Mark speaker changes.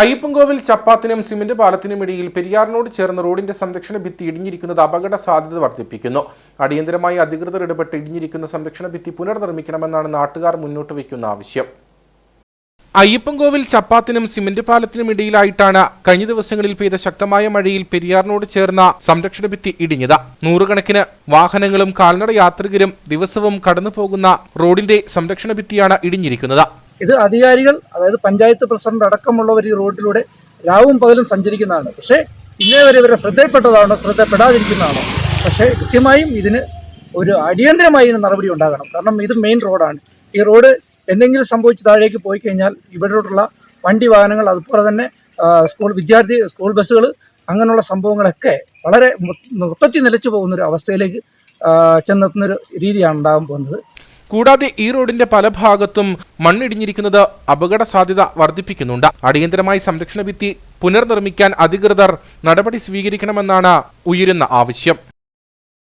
Speaker 1: Ayyappancoil ചപ്പാത്തിനും cement പാലത്തിനും ഇടയിൽ പെരിയാറിനോട് ചേർന്ന റോഡിന്റെ സംരക്ഷണ ഭിത്തി ഇടിഞ്ഞിരിക്കുന്നത് അപകട സാധ്യത വർദ്ധിപ്പിക്കുന്നു. അടിയന്തരമായി അധികൃതർ ഇടപെട്ട് ഇടിഞ്ഞിരിക്കുന്ന സംരക്ഷണ ഭിത്തി പുനർനിർമ്മിക്കണമെന്നാണ് നാട്ടുകാർ മുന്നോട്ട് വയ്ക്കുന്ന ആവശ്യം. അയ്യപ്പൻകോവിൽ ചപ്പാത്തിനും സിമന്റ് പാലത്തിനും ഇടയിലായിട്ടാണ് കഴിഞ്ഞ ദിവസങ്ങളിൽ പെയ്ത ശക്തമായ മഴയിൽ പെരിയാറിനോട് ചേർന്ന സംരക്ഷണ ഭിത്തി ഇടിഞ്ഞത്. നൂറുകണക്കിന് വാഹനങ്ങളും കാൽനട യാത്രികരും ദിവസവും കടന്നു പോകുന്ന റോഡിന്റെ സംരക്ഷണ ഭിത്തിയാണ് ഇടിഞ്ഞിരിക്കുന്നത്.
Speaker 2: ഇത് അധികാരികൾ അതായത് പഞ്ചായത്ത് പ്രസിഡന്റ് അടക്കമുള്ളവർ ഈ റോഡിലൂടെ രാവും പകലും സഞ്ചരിക്കുന്നതാണ്. പക്ഷേ ഇന്നേ വരെ ഇവരെ ശ്രദ്ധയിൽപ്പെട്ടതാണോ ശ്രദ്ധപ്പെടാതിരിക്കുന്നതാണോ? പക്ഷേ കൃത്യമായും ഇതിന് ഒരു അടിയന്തരമായി ഇതിന് നടപടി ഉണ്ടാകണം. കാരണം ഇത് മെയിൻ റോഡാണ്. ഈ റോഡ് എന്തെങ്കിലും സംഭവിച്ച് താഴേക്ക് പോയി കഴിഞ്ഞാൽ ഇവിടോട്ടുള്ള വണ്ടി വാഹനങ്ങൾ അതുപോലെ തന്നെ സ്കൂൾ വിദ്യാർത്ഥി സ്കൂൾ ബസ്സുകൾ അങ്ങനെയുള്ള സംഭവങ്ങളൊക്കെ വളരെ മൊത്തത്തിൽ നിലച്ചു പോകുന്നൊരു അവസ്ഥയിലേക്ക് ചെന്നെത്തുന്നൊരു രീതിയാണ് ഉണ്ടാകാൻ പോകുന്നത്.
Speaker 1: കൂടാതെ ഈ റോഡിന്റെ പല ഭാഗത്തും മണ്ണിടിഞ്ഞിരിക്കുന്നത് അപകട സാധ്യത വർദ്ധിപ്പിക്കുന്നുണ്ട്. അടിയന്തരമായി സംരക്ഷണ ഭിത്തി പുനർനിർമ്മിക്കാൻ അധികൃതർ നടപടി സ്വീകരിക്കണമെന്നാണ് ഉയരുന്ന ആവശ്യം.